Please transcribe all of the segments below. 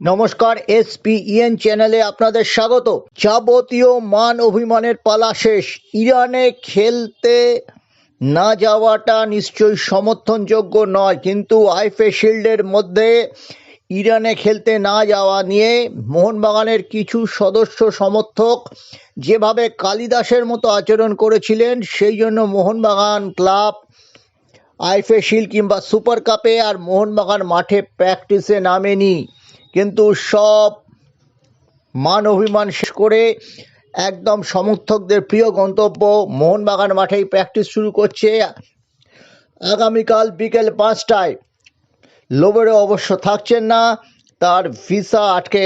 নমস্কার এসপিইএন চ্যানেলে আপনাদের স্বাগত। যাবতীয় মান অভিমানের পালা শেষ। ইরানে খেলতে না যাওয়াটা নিশ্চয়ই সমর্থনযোগ্য নয়, কিন্তু আইফে শিল্ডের মধ্যে ইরানে খেলতে না যাওয়া নিয়ে মোহনবাগানের কিছু সদস্য সমর্থক যেভাবে কালিদাসের মতো আচরণ করেছিলেন, সেই জন্য মোহনবাগান ক্লাব আইফে শিল কিংবা সুপার কাপে আর মোহনবাগান মাঠে প্র্যাকটিসে নামেনি। কিন্তু সব মান অভিমান শেষ করে একদম সমর্থকদের প্রিয় গন্তব্য মোহনবাগান মাঠেই প্র্যাকটিস শুরু করছে। আগামীকাল বিকেল পাঁচটায় লোবেরও অবশ্য থাকছেন না, তার ভিসা আটকে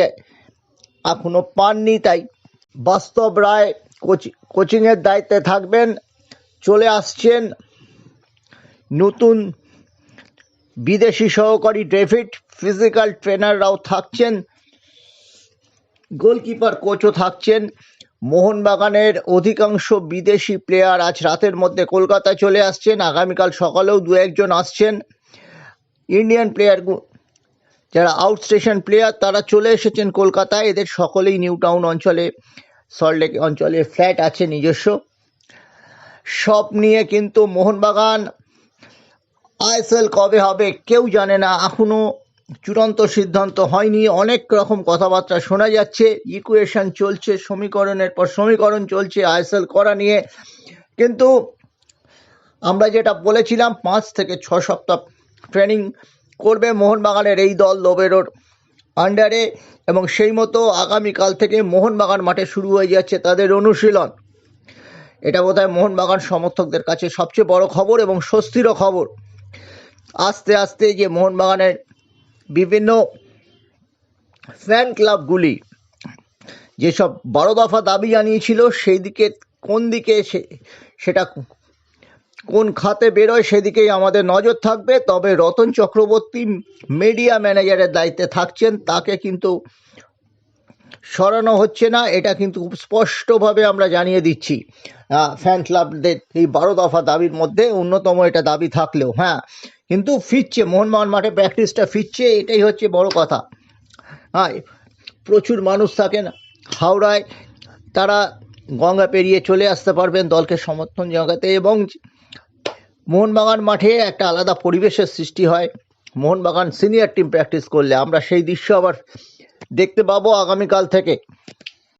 এখনও পাননি, তাই বাস্তব রায় কোচি কোচিংয়ের দায়িত্বে থাকবেন। চলে আসছেন নতুন বিদেশি সহকারী ডেভিড ফিজিক্যাল ট্রেনাররাও থাকছেন, গোলকিপার কোচও থাকছেন। মোহনবাগানের অধিকাংশ বিদেশি প্লেয়ার আজ রাতের মধ্যে কলকাতায় চলে আসছেন। আগামীকাল সকালেও দু একজন আসছেন। ইন্ডিয়ান প্লেয়ার যারা আউট স্টেশন প্লেয়ার, তারা চলে এসেছেন কলকাতায়। এদের সকলেই নিউ টাউন অঞ্চলে সল্টলেক অঞ্চলে ফ্ল্যাট আছে নিজস্ব। সব নিয়ে কিন্তু মোহনবাগান আইএসএল কবে হবে কেউ জানে না। এখনও চূড়ান্ত সিদ্ধান্ত হয়নি। অনেক রকম কথাবার্তা শোনা যাচ্ছে। ইকুয়েশন চলছে, সমীকরণের পর সমীকরণ চলছে আইএসএল করা নিয়ে। কিন্তু আমরা যেটা বলেছিলাম, পাঁচ থেকে ছ সপ্তাহ ট্রেনিং করবে মোহনবাগানের এই দল লোবেরোর আন্ডারে এবং সেই মতো আগামীকাল থেকে মোহনবাগান মাঠে শুরু হয়ে যাচ্ছে তাদের অনুশীলন। এটা বোধহয় মোহনবাগান সমর্থকদের কাছে সবচেয়ে বড় খবর এবং স্বস্তিরও খবর। আস্তে আস্তে যে মোহনবাগানের বিভিন্ন ফ্যান ক্লাবগুলি যেসব বারো দফা দাবি জানিয়েছিল সেই দিকে কোন দিকে সে- সেটা কোন খাতে বেরোয় সেদিকেই আমাদের নজর থাকবে। তবে রতন চক্রবর্তী মিডিয়া ম্যানেজারের দায়িত্বে থাকছেন, তাকে কিন্তু সরানো হচ্ছে না, এটা কিন্তু খুব স্পষ্টভাবে আমরা জানিয়ে দিচ্ছি। ফ্যান ক্লাবদের এই বারো দফা দাবির মধ্যে অন্যতম এটা দাবি থাকলেও হ্যাঁ কিন্তু ফিরছে মোহনবাগান মাঠে প্র্যাকটিসটা ফিরছে, এটাই হচ্ছে বড় কথা। হ্যাঁ প্রচুর মানুষ থাকেন, হাওড়ায় তারা গঙ্গা পেরিয়ে চলে আসতে পারবেন দলকে সমর্থন জানাতে এবং মোহনবাগান মাঠে একটা আলাদা পরিবেশের সৃষ্টি হয়। মোহনবাগান সিনিয়র টিম প্র্যাকটিস করলে আমরা সেই দৃশ্য আবার দেখতে পাবো আগামীকাল থেকে।